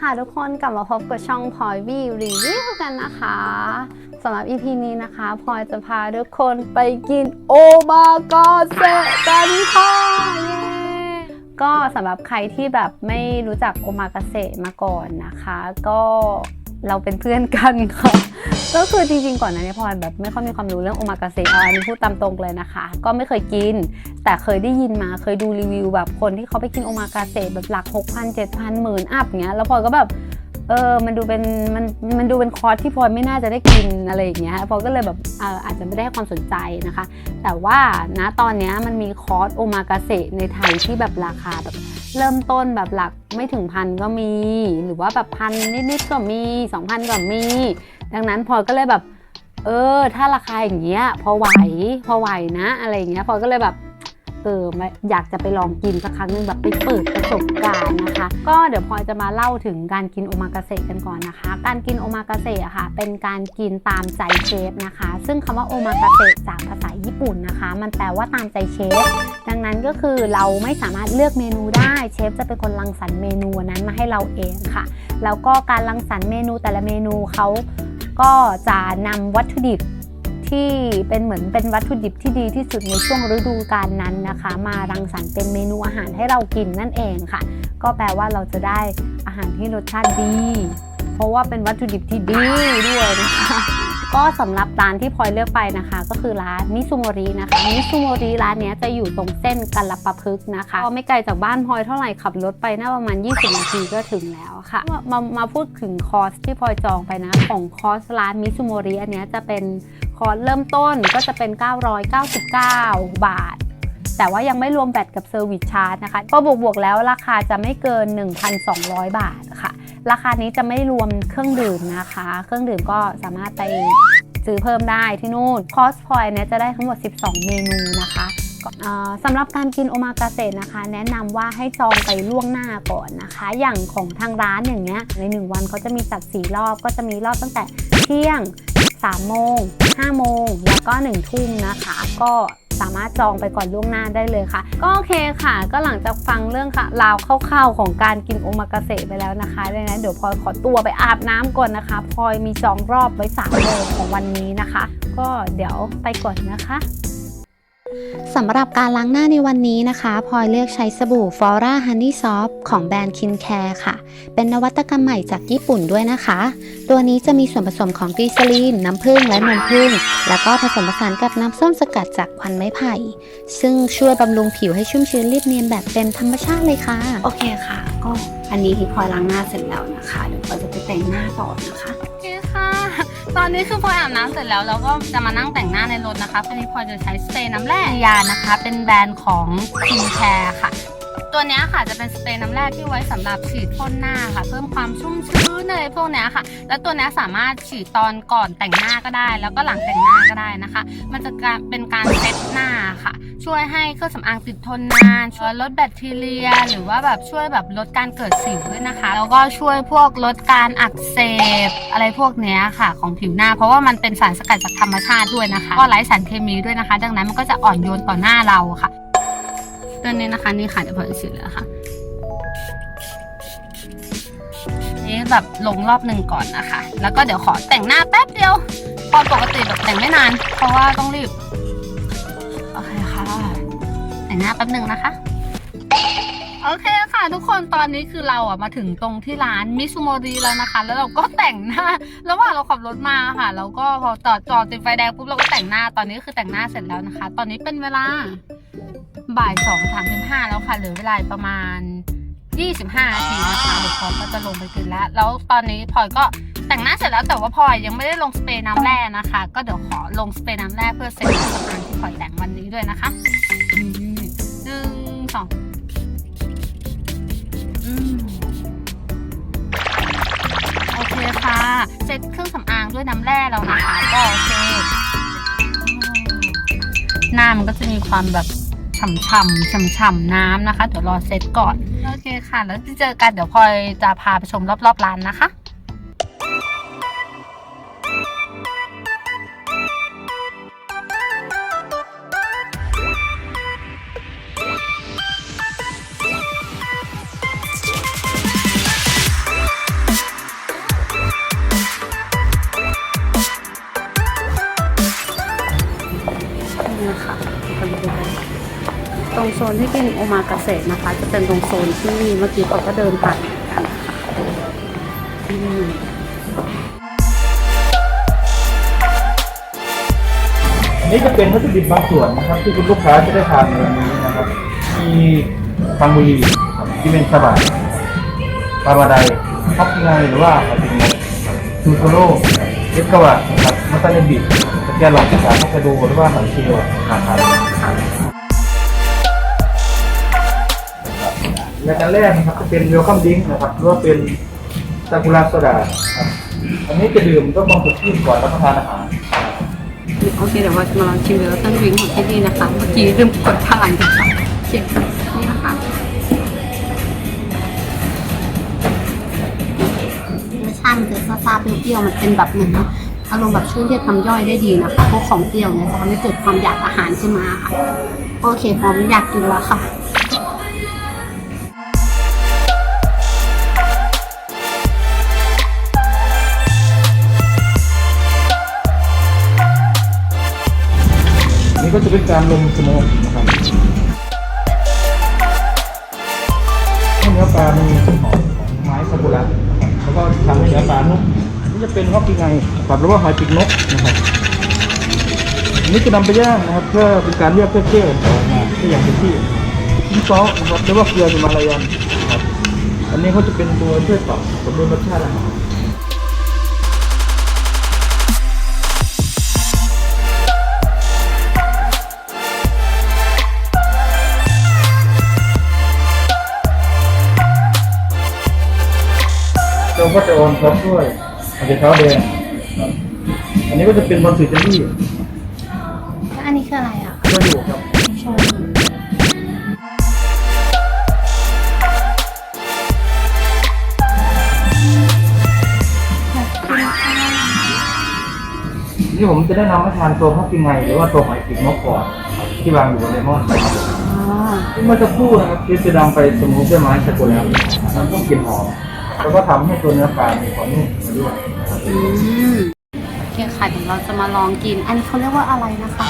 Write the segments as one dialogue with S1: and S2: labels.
S1: ค่ะทุกคนกลับมาพบกับช่องพลอยวีรีวิวกันนะคะสำหรับ EP นี้นะคะพลอยจะพาทุกคนไปกินโอมากาเซกันค่ะเย้ก็สำหรับใครที่แบบไม่รู้จักโอมากาเซมาก่อนนะคะ ก็ เราเป็นเพื่อนกันค่ะ ก็คือจริงๆก่อนหนั้านเนยพลอยแบบไม่ค่อยมีความรู้เรื่องโอมากาเซเอาอันนี้พูดตามตรงเลยนะคะ ก็ไม่เคยกิน แต่เคยได้ยินมาเคยดูรีวิวแบบคนที่เขาไปกินโอมากาเสะแบบหลัก6 0 0 0 7,000หมื่นอัพเงี้ยแล้วพลอยก็แบบเออ มันดูเป็น มัน มันดูเป็นคอร์สที่พลอยไม่น่าจะได้กินอะไรอย่างเงี้ยพลอยก็เลยแบบเอออาจจะไม่ได้ให้ความสนใจนะคะ แต่ว่านะตอนเนี้ยมันมีคอร์สโอมากาเสะในไทยที่แบบราคาแบบ เริ่มต้นแบบหลักไม่ถึงพันก็มี หรือว่าแบบพันนิดๆก็มี 2,000 ก็มี ดังนั้นพอก็เลยแบบ เออ ถ้าราคาอย่างเงี้ย พอไหว พอไหวนะ อะไรอย่างเงี้ย พอก็เลยแบบเอออยากจะไปลองกินสักครั้งหนึ่งแบบไปเปิดประสบการณ์นะคะ ก็เดี๋ยวพลอยจะมาเล่าถึงการกินโอมากาเสะกันก่อนนะคะ การกินโอมากาเสะอะค่ะ เป็นการกินตามใจเชฟนะคะ ซึ่งคำว่าโอมากาเสะจากภาษาญ ปุ่นนะคะ มันแปลว่าตามใจเชฟ ดังนั้นก็คือเราไม่สามารถเลือกเมนูได้ เชฟจะเป็นคนรังสรรค์เมนูนั้นมาให้เราเองค่ะ แล้วก็การรังสรรค์เมนูแต่ละเมนูเขาก็จะนำวัตถุดิบที่เป็นเหมือนเป็นวัตถุดิบที่ดีที่สุดในช่วงฤดูกาลนั้นนะคะ มารังสรรค์เป็นเมนูอาหารให้เรากินนั่นเองค่ะ ก็แปลว่าเราจะได้อาหารที่รสชาติดี เพราะว่าเป็นวัตถุดิบที่ดีด้วยนะคะ ก็สำหรับร้านที่พลอยเลือกไปนะคะ ก็คือร้านมิซูโมรินะคะมิซูโมริร้านนี้จะอยู่ตรงเส้นกัลปะพฤกนะคะก็ไม่ไกลจากบ้านพลอยเท่าไหร่ขับรถไปน่าประมาณ 20 นาทีก็ถึงแล้วค่ะ มามามาพูดถึงคอสที่พลอยจองไปนะ ของคอสร้านมิซูโมริอันนี้จะเป็นคอสเริ่มต้นก็จะเป็น 999 บาทแต่ว่ายังไม่รวมแบตกับเซอร์วิสชาร์จนะคะ ก็บวกบวกๆแล้วราคาจะไม่เกิน 1,200 บาทค่ะ ราคานี้จะไม่รวมเครื่องดื่มนะคะ เครื่องดื่มก็สามารถไปซื้อเพิ่มได้ที่นู่นคอสพอยเนี่ยจะได้ทั้งหมด 12 เมนูนะคะสำหรับการกินโอมากาเสะนะคะ แนะนำว่าให้จองไปล่วงหน้าก่อนนะคะ อย่างของทางร้านอย่างเงี้ยใน 1 วันเขาจะมีจัด4รอบก็จะมีรอบตั้งแต่เที่ยง 3 โมง 5 โมง แล้วก็ 1 ทุ่มนะคะ ก็ สามารถจองไปก่อนล่วงหน้าได้เลยค่ะ ก็โอเคค่ะ ก็หลังจากฟังเรื่องค่ะราวคร่าวๆของการกินโอมากาเสะไปแล้วนะคะดังนั้นเดี๋ยวพลอยขอตัวไปอาบน้ำก่อนนะคะพลอยมีจองรอบไว้3โมงของวันนี้นะคะ ก็เดี๋ยวไปก่อนนะคะ
S2: สำหรับการล้างหน้าในวันนี้นะคะพลอยเลือกใช้สบู่ Flora Honey Soft ของแบรนด์ Kin Care ค่ะ เป็นนวัตกรรมใหม่จากญี่ปุ่นด้วยนะคะ ตัวนี้จะมีส่วนผสมของกลีซอรีน น้ำผึ้งและนมผึ้ง แล้วก็ผสมผสานกับน้ำส้มสกัดจากควันไม้ไผ่ ซึ่งช่วยบำรุงผิวให้ชุ่มชื้นเรียบเนียนแบบเป็นธรรมชาติเลยค่ะ
S1: โอเคค่ะ ก็อันนี้ที่พลอยล้างหน้าเสร็จแล้วนะคะ เดี๋ยวพลอยจะไปแต่งหน้าต่อนะคะ
S3: ตอนนี้คือพลอยอาบน้ำเสร็จแล้วเราก็จะมานั่งแต่งหน้าในรถนะคะวันนี้พลอยจะใช้สเปรย์น้ำแร่ยานะคะ เป็นแบรนด์ของ Skin Care ค่ะ ตัวเนี้ยค่ะจะเป็นสเปรย์น้ำแร่ที่ไว้สำหรับฉีดพ่นหน้าค่ะ เพิ่มความชุ่มชื้นอะไรพวกเนี้ยค่ะ แล้วตัวเนี้ยสามารถฉีดตอนก่อนแต่งหน้าก็ได้ แล้วก็หลังแต่งหน้าก็ได้นะคะ มันจะการเป็นการเซตหน้าค่ะ ช่วยให้เครื่องสำอางติดทนนานช่วยลดแบคทีเรีย หรือว่าแบบช่วยแบบลดการเกิดสิวด้วยนะคะ แล้วก็ช่วยพวกลดการอักเสบอะไรพวกเนี้ยค่ะ ของผิวหน้า เพราะว่ามันเป็นสารสกัดจากธรรมชาติด้วยนะคะ ก็ไร้สารเคมีด้วยนะคะ ดังนั้นมันก็จะอ่อนโยนต่อหน้าเราค่ะ ตัวนี้นะคะนี่ค่ะเดี๋ยวพอจะฉีดแล้วค่ะนี่แบบลงรอบหนึ่งก่อนนะคะ แล้วก็เดี๋ยวขอแต่งหน้าแป๊บเดียวพอปกติแบบแต่งไม่นาน เพราะว่าต้องรีบโอเคค่ะ แต่งหน้าแป๊บหนึ่งนะคะโอเคค่ะทุกคนตอนนี้คือเราอะมาถึงตรงที่ร้านมิซูโมรีแล้วนะคะ แล้วเราก็แต่งหน้าระหว่างเราขับรถมาค่ะ แล้วก็พอจอดจอดติดไฟแดงปุ๊บเราก็แต่งหน้าตอนนี้คือแต่งหน้าเสร็จแล้วนะคะ ตอนนี้เป็นเวลา บ่ายสองสามสิบห้าแล้วค่ะเหลือเวลาประมาณ 25นาทีนะคะเดี๋ยวพลอยก็จะลงไปกินแล้ว แล้วตอนนี้พลอยก็แต่งหน้าเสร็จแล้วแต่ว่าพลอยยังไม่ได้ลงสเปรย์น้ำแร่นะคะ ก็เดี๋ยวขอลงสเปรย์น้ำแร่เพื่อเซ็ตเครื่องสำอางที่พลอยแต่งวันนี้ด้วยนะคะหนึ่งสองโอเคค่ะเซ็ตเครื่องสำอางด้วยน้ำแร่แล้วนะคะก็โอเคหน้ามันก็จะมีความแบบ ฉ่ำๆฉ่ำๆน้ำนะคะ เดี๋ยวรอเซตก่อน โอเคค่ะ แล้วจะเจอกันเดี๋ยวพลอยจะพาไปชมรอบๆร้านนะคะ ต
S1: รงโซนที่เป็นโอมาเกาเสะนะคะ จะเป็นตรงโซนที่เมื่อกี้เขาก็เดินผ่านกันนะคะอืม
S4: อันนี้จะเป็นวัตถุดิบบางส่วนนะครับ ที่คุณลูกค้าจะได้ทานในวันนี้นะครับมีฟังบุรีที่เป็นสบายปลาบาไดฮอกไงหรือว่าอยปิงมซูโทโร่เอสกาวะครับมัตตาเนบิสแกนหลอกที่สามฮอกไกโดหรือว่าหอยเชลล์นะครับ รายการแรกนะครับจะเป็นเวลคัมดิ้งนะครับหรือว่าเป็นซากุระโซดาครับอันนี้จะดื่มต้องมองสดชื่นก่อนรับประทานอาหาร
S1: โอเคเดี๋ยวเราจะมาลองชิมเวลตันวิงของที่นี่นะคะเมื่อกี้ลืมกดผ่านค่ะเช็คนี่นะคะรสชาติมันจะซาๆเปรี้ยวๆมันเป็นแบบเหมือนอารมณ์แบบช่วยเรียกน้ำย่อยได้ดีนะคะพวกของเปรี้ยวเนี่ยจะทำให้เกิดความอยากอาหารขึ้นมาค่ะ โอเคพร้อมอยากกินแล้วค่ะ
S4: ก็จะเป็นการลงสโมกนะครับให้เนื้อปลามีกลิ่นหอมของไม้ซากุระรับแล้วก็ทำให้เนื้อปลานุ่มนี่จะเป็นฮอกกิไงครับหรือว่าหอยปีกนกนะครับอันนี่จะนำไปย่างนะครับ เพื่อเป็นการเรียกเพื่อเชื่อออกมาที่อย่างเต็มที่ชิ้นซอสนะครับหรือว่าเกลือฮิมาลายันนะครับอันนี้เขาจะเป็นตัวช่วยปรับสมดุลรสชาติอาหาร เราก็จะโอนท็อปด้วยอาจจะเท้าแดงครับอันนี้ก็จะเป็นบอลสีเจลลี่
S1: แล้วอันนี้คืออะไรอะ
S4: ก็อยู่ครับ
S1: ชม
S4: นี่ผมจะได้นำมาทานตัวพักกิงไงหรือว่าตัวหอยปีกนกก่อนครับที่วางอยู่บนเลมอนครับ
S1: อ๋อ
S4: ซึ่งเมื่อสักครู่นะครับที่จะนำไปสมูทด้วยไม้สกุลแล้วนะครับต้องกลิ่นหอม แล้วก็ทำให้ตัวเนื้อปลามีความนุ่มมาด้วย
S1: อืมโอเคค่ะเดี๋ยวเราจะมาลองกิน อันนี้เขาเรียกว่าอะไรนะคะ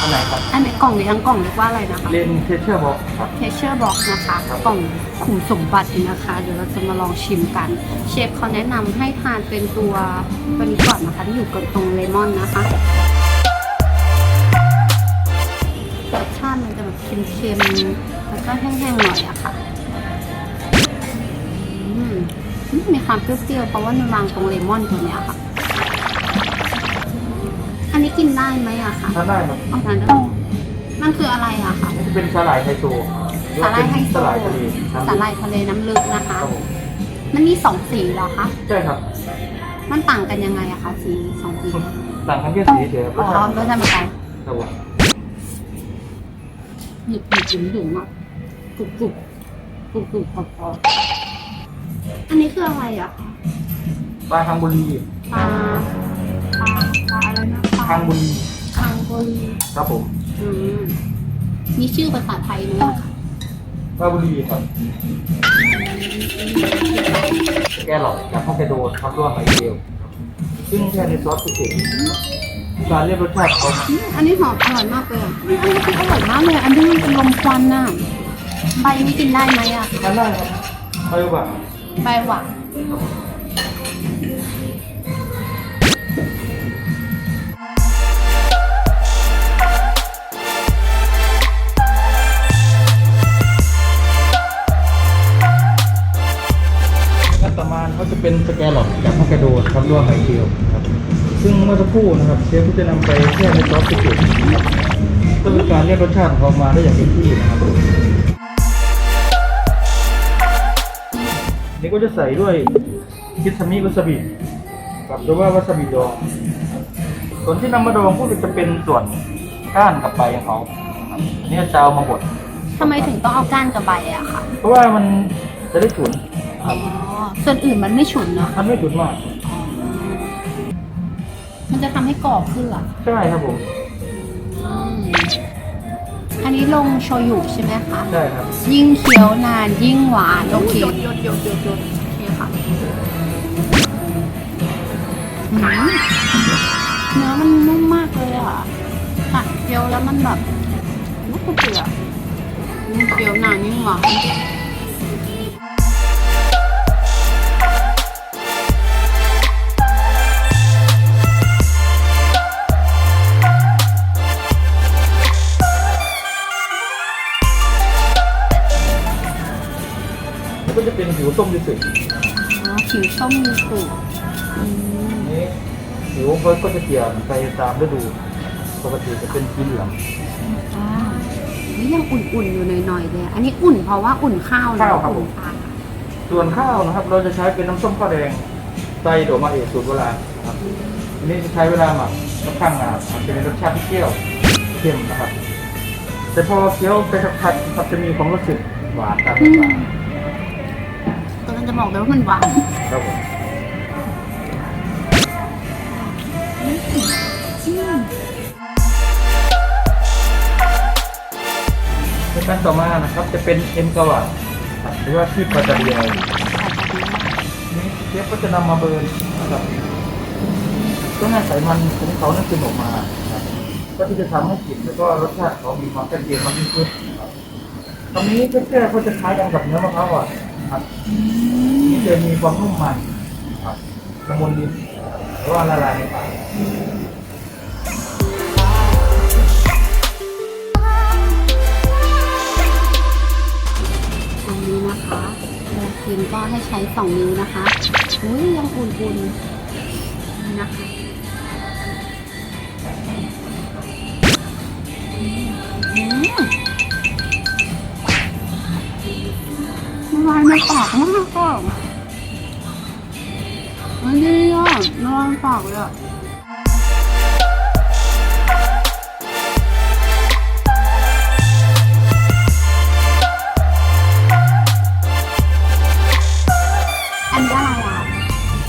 S4: อันไหนครับ
S1: อันนี้กล่องนี้ทั้งกล่องเรียกว่าอะไรนะคะ
S4: เลนเทเชอร์บ็อกครับ
S1: เทเชอร์บ็อกนะคะ กล่องขุมสมบัตินะคะ เดี๋ยวเราจะมาลองชิมกัน เชฟเขาแนะนำให้ทานเป็นตัวตัวนี้ก่อนนะคะที่อยู่กับตรงเลมอนนะคะรสชาติมันจะแบบเค็มๆ แล้วก็แห้งๆหน่อยอะค่ะอื มมีความเปรี้ยวๆเพราะว่ามันวางตรงเลมอนตัวเนี้ยค่ะ อันนี้กินได้ไหมอะคะ
S4: ทานได้ครับ
S1: เอาทานได้มันคืออะไรอะคะ
S4: นี่จะเป็นสาหร่ายไทโซหรือ
S1: สา
S4: ว่า
S1: ห
S4: เป็
S1: ร่านยไฮโซ
S4: สาหร่ายทะเลน้ำ
S1: สาหร่ายทะเลน้ำลึกนะคะ
S4: ครับผม
S1: มันมีสองสีเหรอคะ
S4: ใช่ครับ
S1: มันต่างกันยังไงอะคะสีสองสี
S4: ต่างกันแค่สีเฉยๆร
S1: อ๋
S4: ส
S1: อ
S4: ชาติ
S1: รสชาติเหมือนกัน
S4: ครับผม
S1: หนึบหนึบดึงดึงอะกรุบกรุบกรุบกรุบพอพ ออันนี้คืออะไรอะคะ
S4: ปลาทางบุรี
S1: ปลาปลาปลาอะไรนะปลา
S4: ทางบุรี
S1: คังโกลี
S4: ครับผม
S1: อืมมีชื่อภาษาไทยไหมอะคะ
S4: ปลาบุรีครับแกหลอกจากฮอกไกโดครับร่วมไอเดียวซึ่งแค่ในซอสสุกิการเรียกรสชาติเขา
S1: อืมอันนี้หอมอร่อยมากเลยอะอืมอันนี้คืออร่อยมากเลย อันนี้มันเป็นลมควันน่ะใบนี้กินได้ไหมอะ
S4: ทานได้ครับไปดีกว่า
S1: ใบหวาน
S4: งั้นต่อมาเขาจะเป็นสแกลลอปจากฮอกไกโดครับร่วมไอเดียวครับซึ่งเมื่อสักครู่นะครับเชฟก็จะนำไปแช่ในซอสสุกิครับเพื่อเป็นการเรียกรสชาติของเขามาได้อย่างเต็มที่นะครับ ก็จะใส่ด้วยคิสมิวาซาบิกับหรือว่าวาซาบิดองส่วนที่นำมาดองก็จะเป็นส่วนก้านกับใบของเขาครับอันนี่จะเอามาบด
S1: ทำไมถึงต้องเอาก้านกับใบอะค่ะ
S4: เพราะว่ามันจะได้ฉุนครับ
S1: อ๋อ ส่วนอื่นมันไม่ฉุนเนาะ
S4: มันไม่ฉุนมาก
S1: มันจะทำให้กรอบขึ้นเหรอ
S4: ใช่ครับผม
S1: อืม อันนี้ลงโชยุใช่ไหมคะ
S4: ใช่ครับ
S1: ยิ่งเคี้ยวนานยิ่งหวานโอเคยดยดยดยดยดโอเคค่ะอืมเนื้อมันนุ่มมากเลยอะกัดเคี้ยวแล้วมันแบบนุ่มเปลือก
S3: เคี้ยวนานยิ่งหวาน
S4: วส้มดิสึ
S3: อ๋อผิวส้มมีสูตรอืม
S4: นี้ผิวเขาก็จะเปลี่ยนไปตามฤดู ปกติจะเป็นสีเหลือง
S3: อ่านี่ยังอุ่นๆอยู่หน่อยๆเลย อันนี้อุ่นเพราะว่าอุ่นข้าวหรือว่าอุ่นปลา
S4: ส่วนข้าวนะครับ เราจะใช้เป็นน้ำส้มข้าวแดงไตโดมาเอกสูตรโบราณครับอันนี้จะใช้เวลาหมักค่อนข้างนานครับจะมีรสชาติที่เปรี้ยวเค็มนะครับ แต่พอเคี้ยวไปสักพักครับจะมีความรู้สึกหวานตามน้ำตาล
S3: ตอนนั้นจะบอกเลยว่ามันหวาน
S4: ครับผมในการต่อมานะครับจะเป็นเอ็นกวาดครับหรือว่าที่ปัตตาเดียนี่เชฟก็จะนำมาเบิร์นนะครับเพื่อให้ไขมันของเขานั้นซึมออกมาครับก็ที่จะทำให้กลิ่นแล้วก็รสชาติเขามีความชัดเจนมากยิ่งขึ้นครับตรงนี้เพื่อเขาจะคล้ายกันกับเนื้อมะพร้าวอ่อน ครับนี่จะมีความนุ่มมันครับละมุนลิ้หรือว่าละลายในปาก
S3: อันนี้นะคะเวลากินก็ให้ใช้สองนิ้วนะคะอุ้ยยังอุ่นๆนี่นะคะอืม ละลายในปากมากก็มันดีอะละลายในปากเลยอะอันนี้อะไรอะ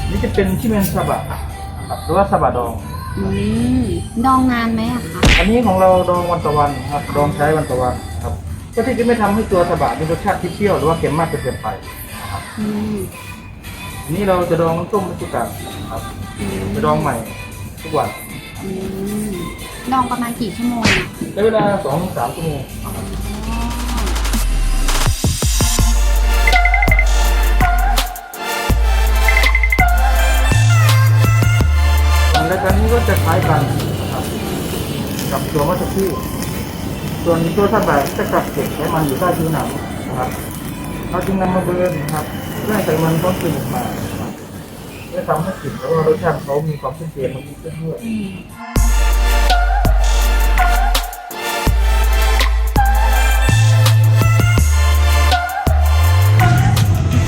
S4: นี่จะเป็นชิเมนซาบะครับหรือว่าซาบะดอง
S3: อืมดองนานไหมอะคะ
S4: อันนี้ของเราดองวันต่อวันครับ ดองใช้วันต่อวัน ครับเพื่อที่จะไม่ทำให้ตัวซาบะมีรสชาติที่เปรี้ยวหรือว่าเค็มมากจนเกินไป
S3: อืม
S4: อันนี้เราจะดองน้ำส้มมัจจุกันครับ
S3: อืม
S4: จะดองใหม่ทุกวัน
S3: อืมดองประมาณกี่ชั่วโมงอะ
S4: ใช้เวลาสองถึงสามชั่วโมง
S3: อ๋อ
S4: รายการนี้ก็จะคล้ายกันนะครับกับตัวมัสกี้ ส่วนตัวซาบะจะกักเก็บไขมันอยู่ใต้ผิวหนังนะครับเราจึงนำมาเบิร์นนะครับเพื่อให้ไขมันต้นซึมออกมานะครับเพื่อทำให้กลิ่นแล้วก็รสชาติเขามีความชัดเจนมากยิ่งขึ้นด้วย
S3: อืม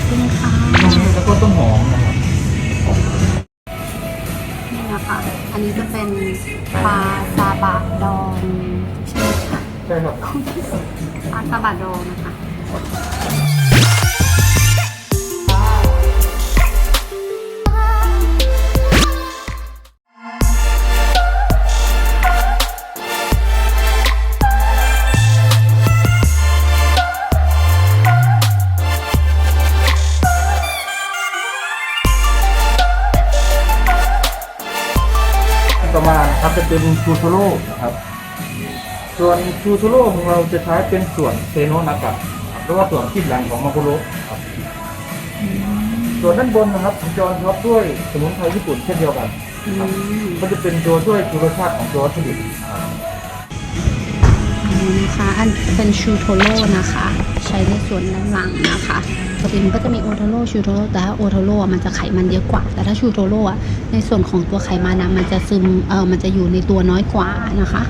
S3: จริงค่ะ
S4: ตรงนี้แล้วก็ต้นหอมนะครับ
S3: นี่นะคะอันนี้จะเป็นปลาซาบะดองใช่ไหมคะ
S4: ใช่ครับ
S3: ปลาซาบะดองนะคะ
S4: ต่อมานะครับจะเป็นชูโทโร่นะครับ ส่วนชูโทโร่ของเราจะใช้เป็นส่วนเซโนนากะครับหรือว่าส่วนที่หลังของมาคุโระครับส่วนด้านบนนะครับผมจอนท็อปด้วยสมุนไพรญี่ปุ่นเช่นเดียวกัน
S3: อืม
S4: ก็จะเป็นตัวช่วยชูรสชาติของตัววัตถุดิบ
S3: อันนี้นะคะอันเป็นชูโทโร่นะคะ ใช้ในส่วนด้านหลังนะคะปกติมันก็จะมีโอโทโร่ชูโทโร่แต่ถ้าโอโทโร่อะมันจะไขมันเยอะกว่า แต่ถ้าชูโทโร่อะในส่วนของตัวไขมันนะมันจะซึมเออมันจะอยู่ในตัวน้อยกว่านะคะ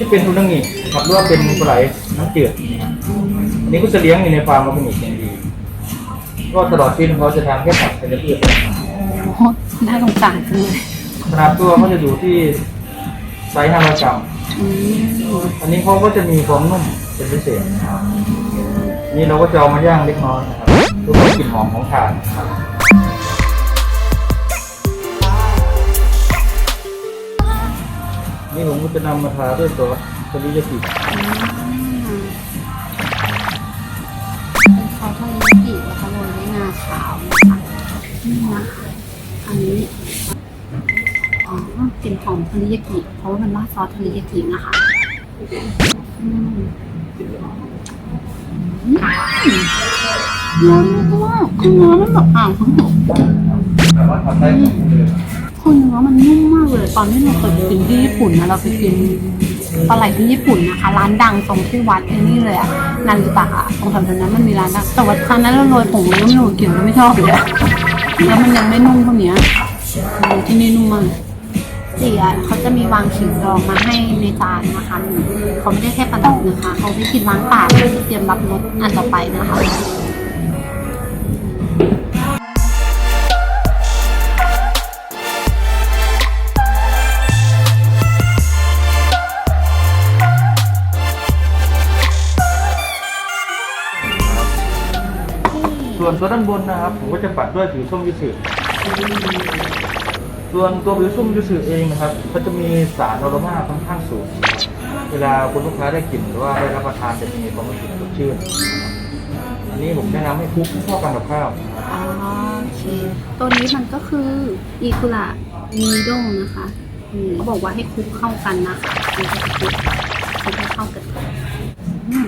S3: อะ
S4: นี่จะเป็นอุนางิครับหรือว่าเป็นปลาไหลน้ำจืดอันนี้ก็จะเลี้ยงอยู่ในฟาร์มมาเป็นอย่างดีก็ตลอดชีวิตของเขาจะทานแค่ผักเป็นพืช
S3: โอ้โหน่าสงสารจังเลย
S4: ขนาดตัวเขาจะอยู่ที่ไซส์500กรัม
S3: อืม
S4: อันนี้เขาก็จะมีความนุ่มเป็นพิเศษนะครับนี่เราก็จะเอามาย่างเล็กน้อยนะครับเพื่อเพิ่มกลิ่นหอมของถ่านนะครับ นี่ผมก็จะนำมาทาด้วยซอสทอริยากิ
S3: เป็นซอสทอริยากิแล้วก็โรยด้วยนี่นะคะอันนี้อ๋อกลิ่นหอมเทริยากิเพราะว่ามันราดซอสเทริยากินะคะอืมอืมเนื้อนมากคือเนื้อมันแบบอ่างทั้งหมด คือเนื้อมันนุ่มมากเลยตอนที่เราเคยไปกินที่ญี่ปุ่นนะเราไปกินปลาไหลที่ญี่ปุ่นนะคะ ร้านดังตรงที่วัดไอ้นี่เลยอะนันตะตรงแถวๆนั้นมันมีร้านดังแต่ว่าครั้งนั้นเราโรยผงแล้วไม่รู้เกี่ยวแล้วไม่ชอบเลยแล้วมันยังไม่นุ่มเท่านี้ที่นี่นุ่มมากเจียเขาจะมีวางขิงดองมาให้ในจานนะคะเขาไม่ได้แค่ประดับนะคะ เขาไปกินล้างปากเพื่อเตรียมรับรสอันต่อไปนะคะ
S4: ตัวด้านบนนะครับผมก็จะปัดด้วยผิวส้มยูสึส่วนตัวผิวส้มยูสึเองนะครับก็จะมีสารอโรมาค่อนข้างสูง เวลาคุณลูกค้าได้กลิ่นหรือว่าได้รับประทานจะมีความรู้สึกสดชื่นอันนี้ผมแนะนำให้คลุกเข้ากันกับข้าวครับ
S3: อ๋อโอเคตัวนี้มันก็คืออีคุระมินิดงนะคะอืมเขาบอกว่าให้คลุกเข้ากันนะคะมันจะคลุกคลุกให้เข้ากันอืม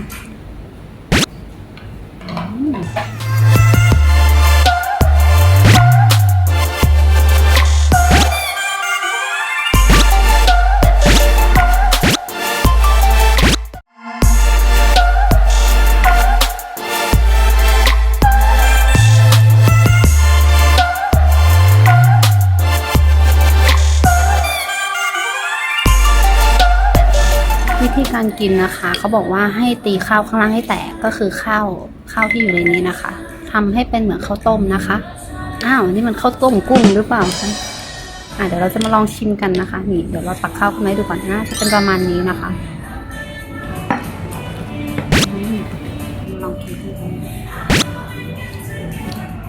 S3: อืม กินนะคะ เขาบอกว่าให้ตีข้าวข้างล่างให้แตกก็คือข้าวข้าวที่อยู่ในนี้นะคะทำให้เป็นเหมือนข้าวต้มนะคะอ้าวนี่มันข้าวต้มกุ้งหรือเปล่าคะอะเดี๋ยวเราจะมาลองชิมกันนะคะ นี่เดี๋ยวเราตักข้าวขึ้นมาดูก่อนนะจะเป็นประมาณนี้นะคะลองกิน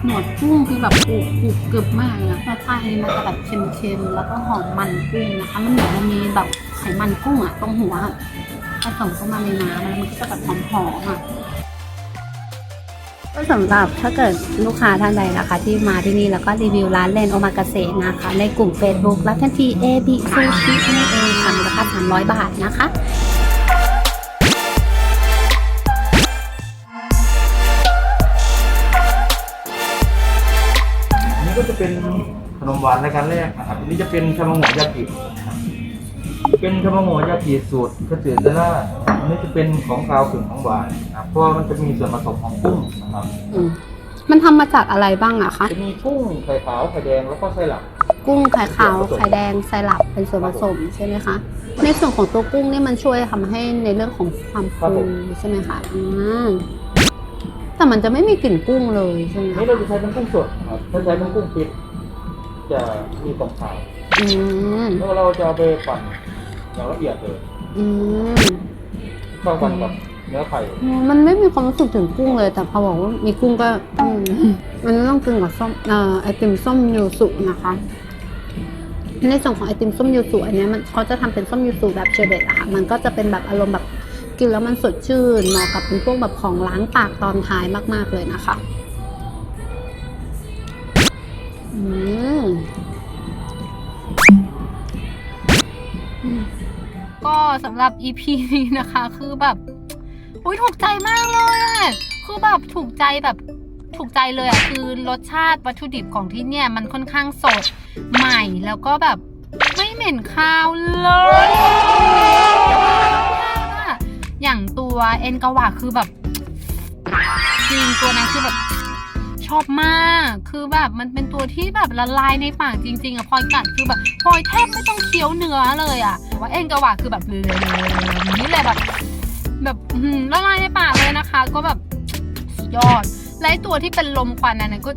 S3: หนวดกุ้งคือแบบกรุบกรุบกรึบมากเลยนะรสชาตินี้มันจะแบบเค็มๆแล้วก็หอมมันกุ้งนะคะ มันเหมือนมันมีแบบไขมันกุ้งอะตรงหัวอ ผสมเข้ามาในน้ำแล้วมันก็จะแบบหอมๆอะ
S1: ก็สำหรับถ้าเกิดลูกค้าท่านใดนะคะ ที่มาที่นี่แล้วก็รีวิวร้านเลนโอมากาเสนะคะ ในกลุ่ม Facebook รับทันที A B Sushi นั่นเองค่ะมูลค่า300 บาทนะคะ
S4: อันนี้ก็จะเป็นขนมหวานรายการแรกนะครับอันนี้จะเป็นชามังโงะยากินะครับ เป็นชามังโงะยากิสูตรกระเสือเซล่าอันนี้จะเป็นของคาวกึ่งของหวานนะครับเพราะว่ามันจะมีส่วนผสมของกุ้งนะครับ
S1: อืมมันทำมาจากอะไรบ้างอะคะ
S4: จะมีกุ้งไข่ขาวไข่แดงแล้วก็ไส้หลัก
S1: กุ้งไข่ขาวไข่แดงไซรัปเป็นส่วนผสมใช่ไหมคะ ในส่วนของตัวกุ้งนี่มันช่วยทำให้ในเรื่องของความ
S4: ครับ
S1: ฟู
S4: ผม
S1: ใช่ไหมคะอืมแต่มันจะไม่มีกลิ่นกุ้งเลยใช่ไหม
S4: นี่
S1: คะ
S4: เราจะใช้เป็นกุ้งสดนะครับถ้าใช้เป็นกุ้งฟิตจะมีตรงขาว
S1: อืม
S4: แล้วเราจะเอาไปปั่น อย่างละเอียดเลย
S1: อืม
S4: เข้ากันกับเนื้อไข่
S1: มันไม่มีความรู้สึกถึงกุ้งเลย แต่พอบอกว่ามีกุ้งก็อืมมันต้องกินกับส้มเอ่อไอติมส้มยูสุนะคะในส่วนของไอติมส้มยูสุอันเนี้ยมันเขาจะทำเป็นส้มยูสุแบบเชอร์เบตอะค่ะมันก็จะเป็นแบบอารมณ์แบบกินแล้วมันสดชื่นเหมาะกับเป็นพวกแบบของล้างปากตอนท้ายมาก ๆเลยนะคะ อืม
S3: ก็สำหรับ EP นี้นะคะ คือแบบอุ้ยถูกใจมากเลยอะคือแบบถูกใจแบบถูกใจเลยอะคือรสชาติวัตถุดิบของที่เนี่ย มันค่อนข้างสดใหม่แล้วก็แบบไม่เหม็นคาวเลยอย่างตัวเอ็นกวาคือแบบจริงตัวนั้นคือแบบ ชอบมาก คือแบบมันเป็นตัวที่แบบละลายในปากจริง ๆอะพลอยกัดคือแบบพลอยแทบไม่ต้องเคี้ยวเนื้อเลยอะแต่ว่าเอ็นกะวาคือแบบเลยนี่เลยแบบ แบบละลายในปากเลยนะคะ ก็แบบยอดและตัวที่เป็นลมควันอันนั้นก็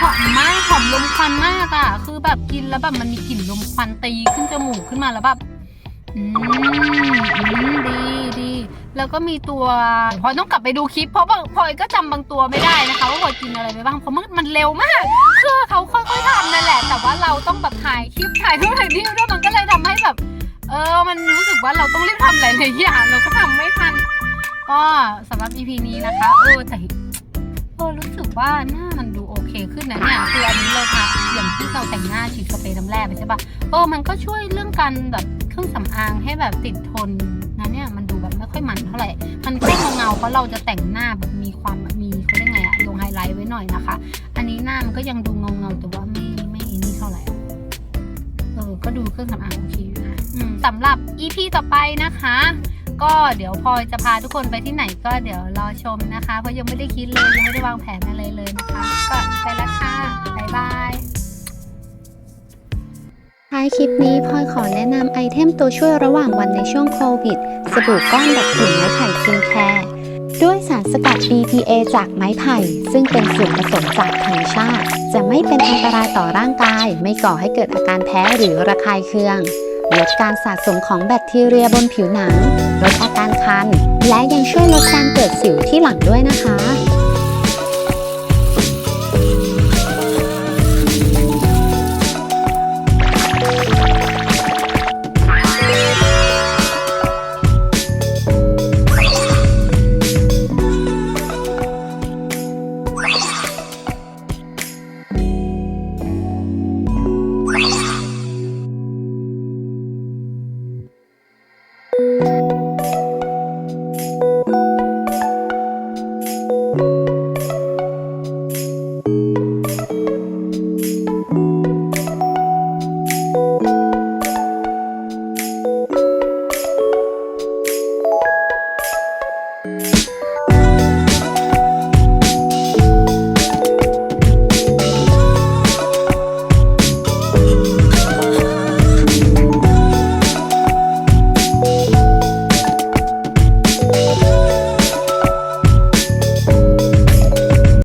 S3: หอมมากหอมลมควันมากอะคือแบบกินแล้วแบบมันมีกลิ่นลมควันตีขึ้นจมูกขึ้นมาแล้วแบบอืมดีดี แล้วก็มีตัวพลอยต้องกลับไปดูคลิปเพราะพลอยก็จำบางตัวไม่ได้นะคะว่าพลอยกินอะไรไปบ้างเพราะมันมันเร็วมากคือเขาค่อยๆทำนั่นแหละ แต่ว่าเราต้องแบบถ่ายคลิปถ่ายรูปถ่ายวิวด้วยมันก็เลยทำให้แบบ เออ มันรู้สึกว่าเราต้องรีบทำหลายๆอย่างเราก็ทำไม่ทันก็สำหรับ EP นี้นะคะเออแต่เออรู้สึกว่าหน้ามันดูโอเค
S1: ขึ้นนะเนี่ยคืออันนี้เราทาอย่างที่เราแต่งหน้าฉีดสเปรย์น้ำแร่ไปใช่ปะเออมันก็ช่วยเรื่องการแบบเครื่องสำอางให้แบบติดทน อยมันเท่าไหร่ มันแค่เงาๆเพราะเราจะแต่งหน้าแบบมีความแบบมีเขาเรียกไงอะลงไฮไลท์ไว้หน่อยนะคะ อันนี้หน้ามันก็ยังดูเงาๆแต่ว่าไม่ไม่อ้นี่เท่าไหร่เออก็ดูเครื่องสำอางโอเคอยู่นะสำหรับ EP ต่อไปนะคะ ก็เดี๋ยวพลอยจะพาทุกคนไปที่ไหนก็เดี๋ยวรอชมนะคะ เพราะยังไม่ได้คิดเลยยังไม่ได้วางแผนอะไรเลยนะคะ ก็ไปแล้วค่ะบ๊ายบาย
S2: ท้ายคลิปนี้พลอยขอแนะนำไอเทมตัวช่วยระหว่างวันในช่วงโควิด สบู่ก้อนดับกลิ่นไม้ไผ่คินแคร์ด้วยสารสกัด BPA จากไม้ไผ่ ซึ่งเป็นส่วนผสมจากธรรมชาติ จะไม่เป็นอันตรายต่อร่างกาย ไม่ก่อให้เกิดอาการแพ้หรือระคายเคืองลดการสะสมของแบคทีเรียบนผิวหนัง ลดอาการคัน และยังช่วยลดการเกิดสิวที่หลังด้วยนะคะ